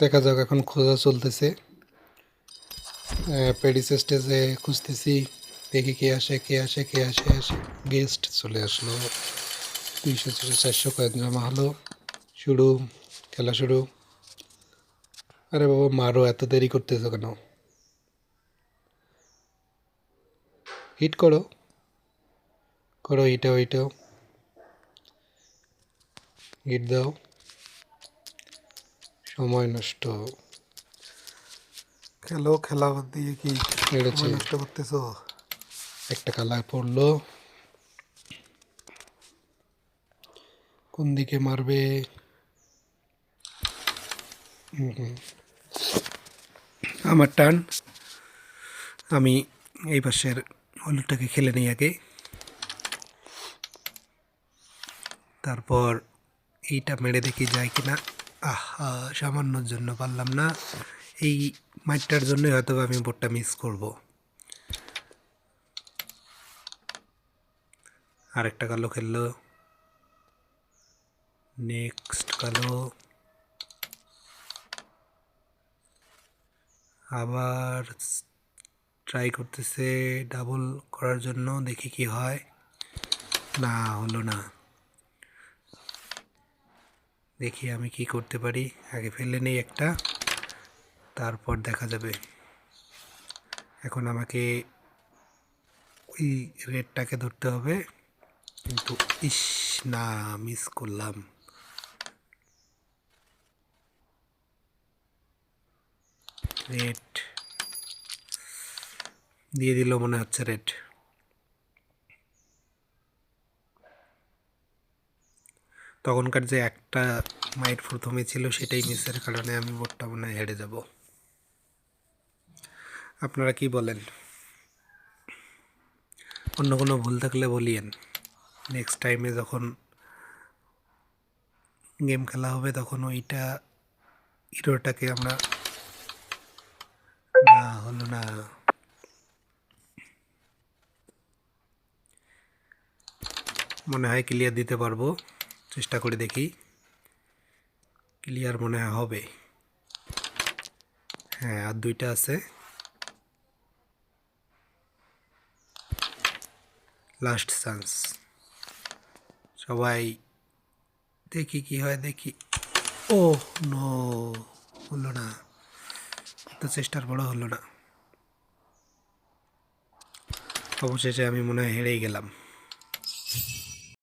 দেখা যাক এখন খোঁজা চলতেছে। প্যারিস স্টেজে খুঁজতেছি, দেখি কে আসে কে আসে কে আসে আসে। গেস্ট চলে আসলো। দুইশো থেকে চারশো কয়েন জমা হলো। শুরু, খেলা শুরু। আরে বাবা, মারো, এত দেরি করতেছো কেন? হিট করো। করো হিটাও হিটাও হিট দাও। সময় নষ্ট। খেলো খেলা বাদ দিয়ে কি মেরেছে নষ্ট করতেছো? একটা কালার পড়ল। কোন দিকে মারবে। আমার টান। আমি এই পাশের হলুদটাকে খেলে নিই আগে। তারপর এইটা মেরে দেখি যায় কিনা। আহা সামান্যর জন্য পারলাম না। এই মাইটটার জন্যই হয়তো আমি বোটটা মিস করব। আরেকটা কালো খেললো। নেক্সট কালো। আবার ট্রাই করতেছে ডাবল করার জন্য, দেখি কি হয়। না, হলো না। দেখি আমি কি করতে পারি। আগে ফেলে নেই একটা, তারপর দেখা যাবে। এখন আমাকে ওই রেডটাকে ধরতে হবে। কিন্তু ইস, না মিস করলাম। রেড দিয়ে দিল মনে হচ্ছে রেড তখনকার যে একটা মাইট প্রথমে ছিল সেটাই মিসের কারণে আমি বোর্ডটা মনে হয় হেরে যাব। আপনারা কি বলেন? অন্য কোনো ভুল থাকলে বলিয়েন। নেক্সট টাইমে যখন গেম খেলা হবে তখন ওইটা হিরোটাকে আমরা না, হলো না। মনে হয় ক্লিয়ার দিতে পারব। চেষ্টা করে দেখি। ক্লিয়ার মনে হবে। হ্যাঁ আর দুইটা আছে। লাস্ট চান্স সবাই দেখি কি হয়, দেখি। ও নো, হলো না। তো চেষ্টার বড় হলো না। অবশেষে আমি মনে হয় হেরেই গেলাম।